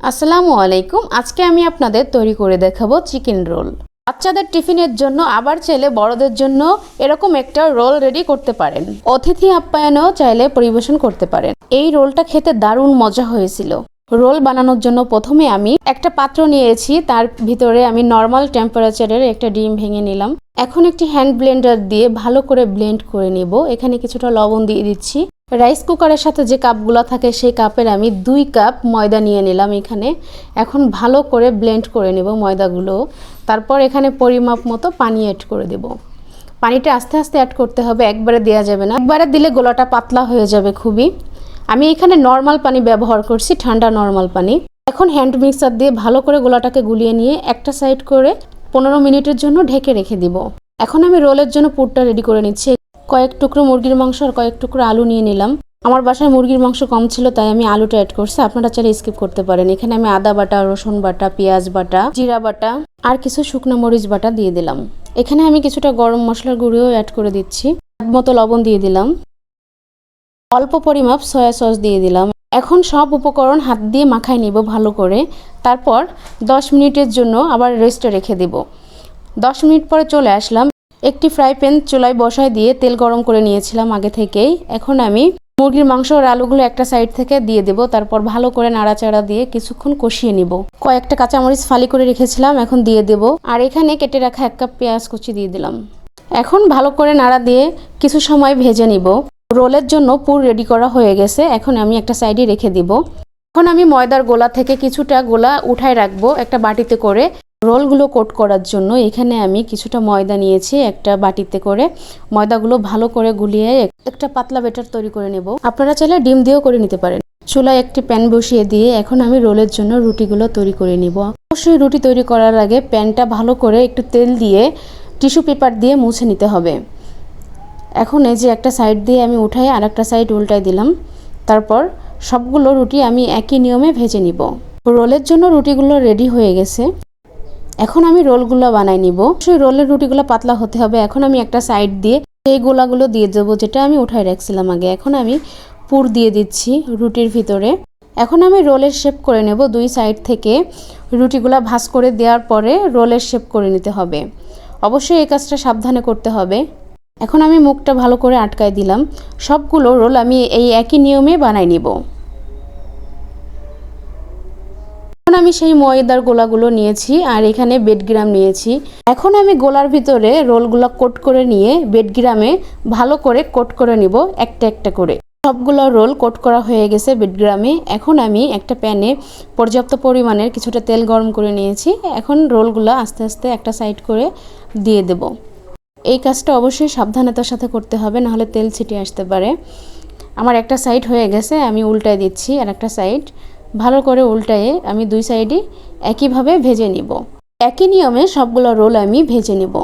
আসসালামু আলাইকুম। আজকে আমি আপনাদের তৈরি করে দেখাবো চিকেন রোল। বাচ্চাদের টিফিনের জন্য, আবার চাইলে বড়দের জন্য এরকম একটা রোল রেডি করতে পারেন। অতিথি আপ্যায়নেও চাইলে পরিবেশন করতে পারেন। এই রোলটা খেতে দারুণ মজা হয়েছিল। রোল বানানোর জন্য প্রথমে আমি একটা পাত্র নিয়েছি, তার ভিতরে আমি নর্মাল টেম্পারেচারের একটা ডিম ভেঙে নিলাম। এখন একটি হ্যান্ড ব্লেন্ডার দিয়ে ভালো করে ব্লেন্ড করে নিব। এখানে কিছুটা লবণ দিয়ে দিচ্ছি। রাইস কুকারের সাথে যে কাপগুলো থাকে সেই কাপের আমি দুই কাপ ময়দা নিয়ে নিলাম এখানে। এখন ভালো করে ব্লেন্ড করে নেব ময়দাগুলো। তারপর এখানে পরিমাপ মতো পানি অ্যাড করে দেব। পানিটা আস্তে আস্তে অ্যাড করতে হবে, একবারে দেওয়া যাবে না। একবারে দিলে গোলাটা পাতলা হয়ে যাবে খুবই। আমি এখানে নর্মাল পানি ব্যবহার করছি, ঠান্ডা নর্মাল পানি। এখন হ্যান্ড মিক্সার দিয়ে ভালো করে গোলাটাকে গুলিয়ে নিয়ে একটা সাইড করে পনেরো মিনিটের জন্য ঢেকে রেখে দিব। এখন আমি রোলের জন্য পুরটা রেডি করে নিচ্ছি। কয়েক টুকরো মুরগির মাংস আর কয়েক টুকরো আলু নিয়ে নিলাম। আমার বাসায় মুরগির মাংস কম ছিল, তাই আমি আলুটা অ্যাড করছি। আপনারা চাইলে স্কিপ করতে পারেন। এখানে আমি আদা বাটা, রসুন বাটা, পেঁয়াজ বাটা, জিরা বাটা আর কিছু শুকনো মরিচ বাটা দিয়ে দিলাম। এখানে আমি কিছুটা গরম মশলার গুঁড়িও অ্যাড করে দিচ্ছি। মতো লবণ দিয়ে দিলাম। অল্প পরিমাপ সয়া সস দিয়ে দিলাম। এখন সব উপকরণ হাত দিয়ে মাখায় নিব ভালো করে। তারপর 10 মিনিটের জন্য আবার রেস্টে রেখে দেব। 10 মিনিট পরে চলে আসলাম। একটি ফ্রাই প্যান চুলায় বসায় দিয়ে তেল গরম করে নিয়েছিলাম আগে থেকেই। এখন আমি মুরগির মাংস আর আলুগুলো একটা সাইড থেকে দিয়ে দেব, তারপর ভালো করে নাড়াচাড়া দিয়ে কিছুক্ষণ কষিয়ে নিব। কয়েকটা কাঁচামরিচ ফালি করে রেখেছিলাম, এখন দিয়ে দেব। আর এখানে কেটে রাখা এক কাপ পেঁয়াজ কুচি দিয়ে দিলাম। এখন ভালো করে নাড়া দিয়ে কিছু সময় ভেজে নিব। রোলের জন্য পুর রেডি করা হয়ে গেছে, এখন আমি একটা সাইডে রেখে দিব। এখন আমি ময়দার গোলা থেকে কিছুটা গোলা উঠায় রাখব একটা বাটিতে করে। রোলগুলো কোট করার জন্য এখানে আমি কিছুটা ময়দা নিয়েছি, একটা বাটিতে করে। ময়দাগুলো ভালো করে গুলিয়ে একটা পাতলা বেটার তৈরি করে নেব। আপনারা চাইলে ডিম দিয়েও করে নিতে পারেন। চুলায় একটি প্যান বসিয়ে দিয়ে এখন আমি রোলের জন্য রুটিগুলো তৈরি করে নিব। অবশ্যই রুটি তৈরি করার আগে প্যানটা ভালো করে একটু তেল দিয়ে টিস্যু পেপার দিয়ে মুছে নিতে হবে। এখন এই যে একটা সাইড দিয়ে আমি উঠাই আর একটা সাইড উল্টাই দিলাম। তারপর সবগুলো রুটি আমি একই নিয়মে ভেজে নিব। রোলের জন্য রুটিগুলো রেডি হয়ে গেছে। এখন আমি রোলগুলো বানাই নিব। সেই রোলের রুটিগুলো পাতলা হতে হবে। এখন আমি একটা সাইড দিয়ে সেই গোলাগুলো দিয়ে দেবো, যেটা আমি উঠাই রাখছিলাম আগে। এখন আমি পুর দিয়ে দিচ্ছি রুটির ভিতরে। এখন আমি রোলের শেপ করে নেব দুই সাইড থেকে। রুটিগুলা ভাঁজ করে দেওয়ার পরে রোলের শেপ করে নিতে হবে। অবশ্যই এই কাজটা সাবধানে করতে হবে। এখন আমি মুখটা ভালো করে আটকায় দিলাম। সবগুলো রোল আমি এই একই নিয়মে বানাই নিব। এখন আমি সেই ময়দার গোলাগুলো নিয়েছি আর এখানে বেডগ্রাম নিয়েছি। এখন আমি গোলার ভিতরে রোলগুলো কোট করে নিয়ে বেডগ্রামে ভালো করে কোট করে নিব একটা একটা করে। সবগুলো রোল কোট করা হয়ে গেছে বেডগ্রামে। এখন আমি একটা প্যানে পর্যাপ্ত পরিমাণের কিছুটা তেল গরম করে নিয়েছি। এখন রোলগুলো আস্তে আস্তে একটা সাইড করে দিয়ে দেব। এই কাজটা অবশ্যই সাবধানতার সাথে করতে হবে, নাহলে তেল ছিটে আসতে পারে। আমার একটা সাইড হয়ে গেছে, আমি উল্টায় দিচ্ছি আর একটা সাইড। ভালো করে উল্টায়ে আমি দুই সাইডই একইভাবে ভেজে নিব। একই নিয়মে সবগুলো রোল আমি ভেজে নেব।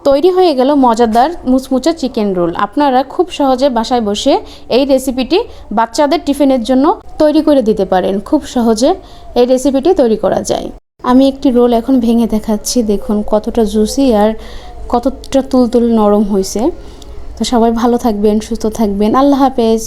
তৈরি হয়ে গেল মজাদার মুচমুচা চিকেন রোল। আপনারা খুব সহজে বাসায় বসে এই রেসিপিটি বাচ্চাদের টিফিনের জন্য তৈরি করে দিতে পারেন। খুব সহজে এই রেসিপিটি তৈরি করা যায়। আমি একটি রোল এখন ভেঙে দেখাচ্ছি। দেখুন কতটা জুসি আর কতটা তুলতুল নরম হয়েছে তো সবাই ভালো থাকবেন, সুস্থ থাকবেন। আল্লাহ হাফেজ।